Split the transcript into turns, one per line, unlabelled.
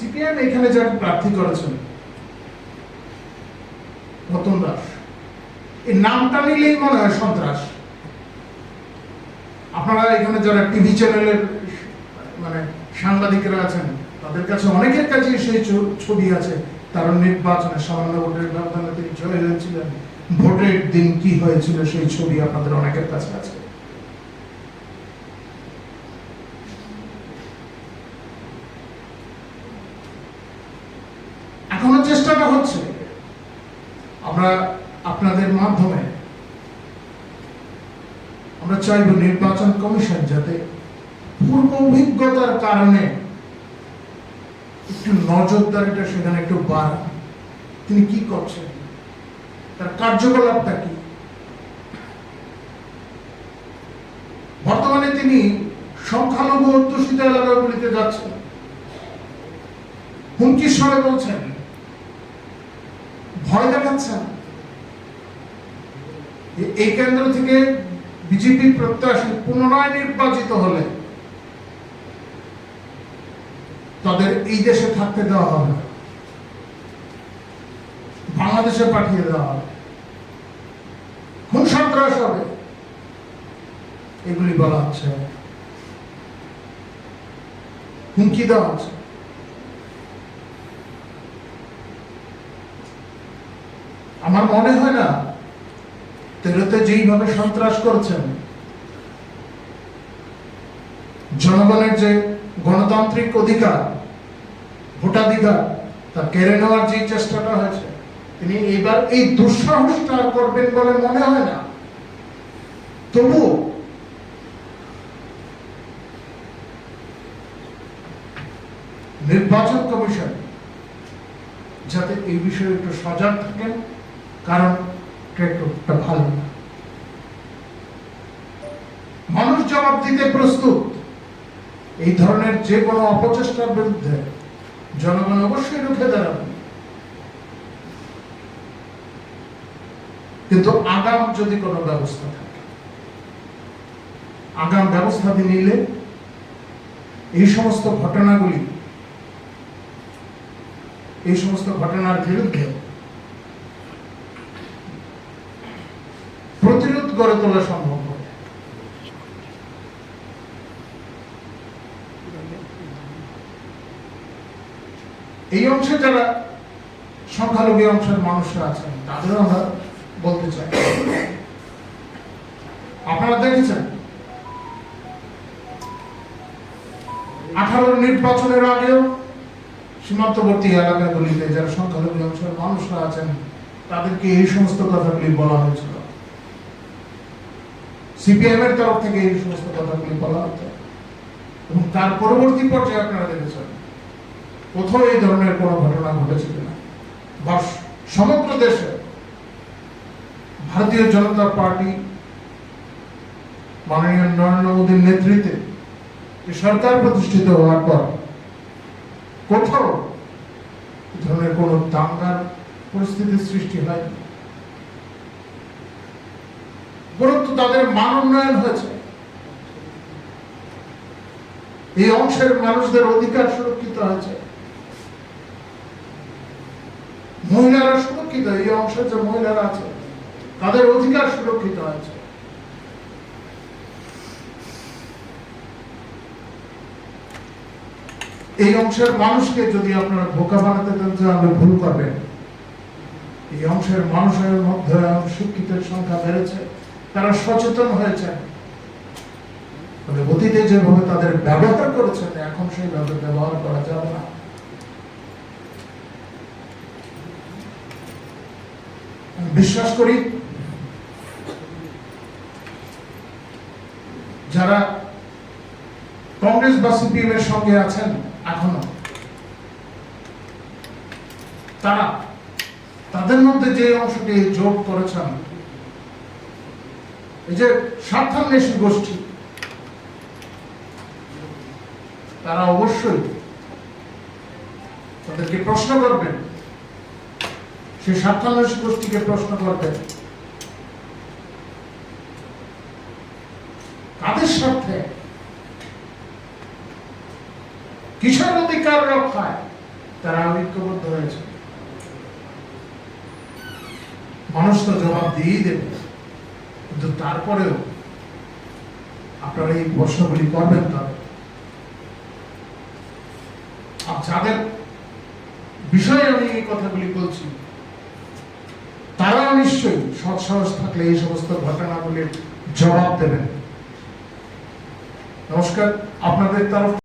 CPM এখানে যারা প্রার্থী করেছেন রতন দাস এই নামটা নিলেই মনে হয় সন্ত্রাস। আপনারা এখানে যারা টিভি চ্যানেলের মানে সাংবাদিকরা আছেন, তাদের কাছে অনেকের কাছে সেই ছবি আছে। তারা নির্বাচনে সামান্য ভোটের ব্যবধানে তিনি জয় হয়েছিলেন ভোটের দিন কি হয়েছিল সেই ছবি আপনাদের অনেকের কাছে আছে এখনও চেষ্টাটা হচ্ছে। আমরা আপনাদের মাধ্যমে আমরা চাইব নির্বাচন কমিশন যাতে পূর্ব অভিজ্ঞতার কারণে একটু নজরদারিটা সেখানে একটু বাড়ান তিনি কি করছেন? তার কার্যকলাপটা কি? বর্তমানে তিনি সংখ্যালঘু অধ্যুষিত এলাকাগুলিতে যাচ্ছেন। হুমকির স্বরে বলছেন ভয় দেখাচ্ছেন এই কেন্দ্র থেকে বিজেপি প্রত্যাশী পুনরায় নির্বাচিত হলে তাদের এই দেশে থাকতে দেওয়া হবে। বাংলাদেশে পাঠিয়ে দেওয়া হবে। খুন সন্ত্রাস হবে। এগুলি বলা হচ্ছে। হুমকি দেওয়া হচ্ছে। আমার মনে হয় না। তেরোতে যেইভাবে সন্ত্রাস করছেন, জনগণের যে গণতান্ত্রিক অধিকার, ভোটাধিকার, তা কেড়ে নেওয়ার যে চেষ্টাটা হয়েছে, তিনি এবার এই দুঃসাহসটা করবেন বলে মনে হয় না। তবু নির্বাচন কমিশন যাতে এই বিষয়ে একটু সজাগ থাকেন কারণ ট্রেকটা ভালো। মানুষ জবাব দিতে প্রস্তুত। এই ধরনের যে কোনো অপচেষ্টার বিরুদ্ধে জনগণ অবশ্যই রুখে দাঁড়াবে। কিন্তু আগাম যদি কোনো ব্যবস্থা থাকে, আগাম ব্যবস্থা নিলে এই সমস্ত ঘটনাগুলি, এই সমস্ত ঘটনার বিরুদ্ধে প্রতিরোধ গড়ে তোলা সম্ভব এই অংশে যারা সংখ্যালঘু অংশের মানুষরা আছেন, তাদেরও আমরা বলতে চাই। আপনারা দেখেছেন? আঠারো নির্বাচনের আগেও সীমান্তবর্তী এলাকাগুলিতে যারা সংখ্যালঘু অংশের মানুষরা আছেন, তাদেরকে এই সমস্ত কথাগুলি বলা হয়েছিল। সিপিএম এর তরফ থেকে এই সমস্ত কথাগুলি বলা হতো এবং তার পরবর্তী পর্যায়ে আপনারা দেখেছেন, কোথাও এই ধরনের কোনো ঘটনা ঘটেছিল না। বা সমগ্র দেশে ভারতীয় জনতা পার্টি মাননীয় নরেন্দ্র মোদীর নেতৃত্বে সরকার প্রতিষ্ঠিত হওয়ার পর কোথাও ধরনের কোনো দাঙ্গার পরিস্থিতির সৃষ্টি হয়নি। বরঞ্চ তাদের মান উন্নয়ন হয়েছে। এই অংশের মানুষদের অধিকার সুরক্ষিত হয়েছে। মহিলারা সুরক্ষিত, এই অংশের যে মহিলারা আছে, তাদের অধিকার সুরক্ষিত হয়েছে। এই অংশের মানুষকে যদি আপনারা বোকা বানাতে দেন যে আপনি ভুল করবেন। এই অংশের মানুষের মধ্যে শিক্ষিতের সংখ্যা বেড়েছে। তারা সচেতন হয়েছে তবে অতীতে যেভাবে তাদের ব্যবহার করেছেন, এখন সেইভাবে ব্যবহার করা যাবে না। বিশ্বাস করি, যারা কংগ্রেস বা সিপিএম এর সঙ্গে আছেন এখনও, তারা তাদের মধ্যে যে অংশটি যোগ করেছেন এই যে স্বার্থান্বেষী গোষ্ঠী, তারা অবশ্যই তাদেরকে প্রশ্ন করবেন। সেই স্বার্থান্বেষী গোষ্ঠীকে প্রশ্ন করবেন। স্বার্থে? কিসের অধিকার রক্ষায় তারা ঐক্যবদ্ধ হয়েছে? মানুষ তো জবাব দিয়েই দেবে। কিন্তু তারপরেও আপনারা এই প্রশ্নগুলি করবেন তবে আর যাদের বিষয়ে আমি এই কথাগুলি বলছি তারা নিশ্চয়ই সৎ সাহস থাকলে এই সমস্ত ঘটনাগুলির জবাব দেবেন। নমস্কার, আপনাদের তরফ